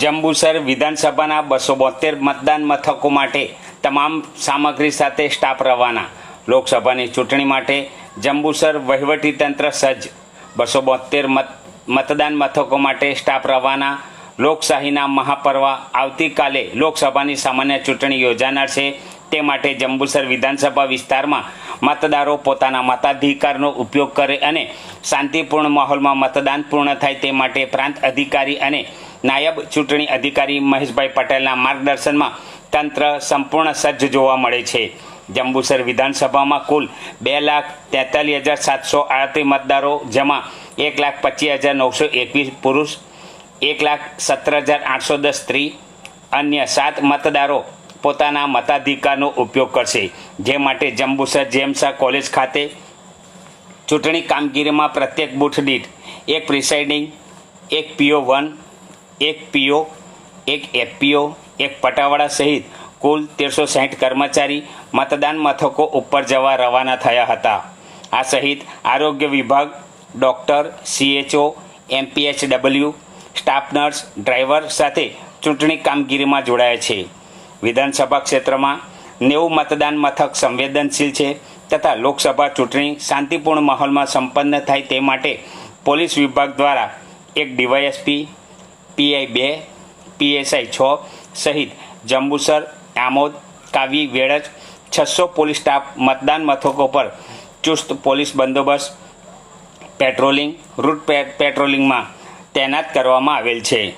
જંબુસર વિધાનસભાના બસો બોતેર મતદાન મથકો માટે તમામ સામગ્રી સાથે સ્ટાફ રવાના. લોકસભાની ચૂંટણી માટે જંબુસર વહીવટીતંત્ર સજ્જ. બસો બોતેર મતદાન મથકો માટે સ્ટાફ રવાના. લોકશાહીના મહાપર્વ આવતીકાલે લોકસભાની સામાન્ય ચૂંટણી યોજાનાર છે. તે માટે જંબુસર વિધાનસભા વિસ્તારમાં મતદારો પોતાના મતાધિકારનો ઉપયોગ કરે અને શાંતિપૂર્ણ માહોલમાં મતદાન પૂર્ણ થાય તે માટે પ્રાંત અધિકારી અને નાયબ ચૂંટણી અધિકારી મહેશભાઈ પટેલના માર્ગદર્શનમાં તંત્ર સંપૂર્ણ સજ્જ જોવા મળે છે. જંબુસર વિધાનસભામાં કુલ બે લાખ તેતાલીસ હજાર સાતસો આડત્રીસ મતદારો, જેમાં એક લાખ પચીસ હજાર નવસો એકવીસ પુરુષ, એક લાખ સત્તર હજાર આઠસો દસ સ્ત્રી, અન્ય સાત મતદારો પોતાના મતાધિકારનો ઉપયોગ કરશે. જે માટે જંબુસર જેમસા કોલેજ ખાતે ચૂંટણી કામગીરીમાં પ્રત્યેક બૂથ દીઠ એક પ્રિસાઇડિંગ, એક પીઓ વન એક પીઓ, એક એફપીઓ, એક પટાવાળા સહિત કુલ તેરસો સાહીઠ કર્મચારી મતદાન મથકો ઉપર જવા રવાના થયા હતા. આ સહિત આરોગ્ય વિભાગ, doctor, CHO, MPHW, staff nurse, driver સાથે ચૂંટણી કામગીરીમાં જોડાયા છે. વિધાનસભા ક્ષેત્રમાં નેવું મતદાન મથક સંવેદનશીલ છે તથા લોકસભા ચૂંટણી શાંતિપૂર્ણ માહોલમાં સંપન્ન થાય તે માટે પોલીસ વિભાગ દ્વારા એક ડીવાયએસપી પીઆઈ બે, પીએસઆઈ છ સહિત જંબુસર, આમોદ, કાવી, વેળજ છસો પોલીસ સ્ટાફ મતદાન મથકો પર ચુસ્ત પોલીસ બંદોબસ્ત પેટ્રોલિંગ, રૂટ પેટ્રોલિંગમાં તૈનાત કરવામાં આવેલ છે.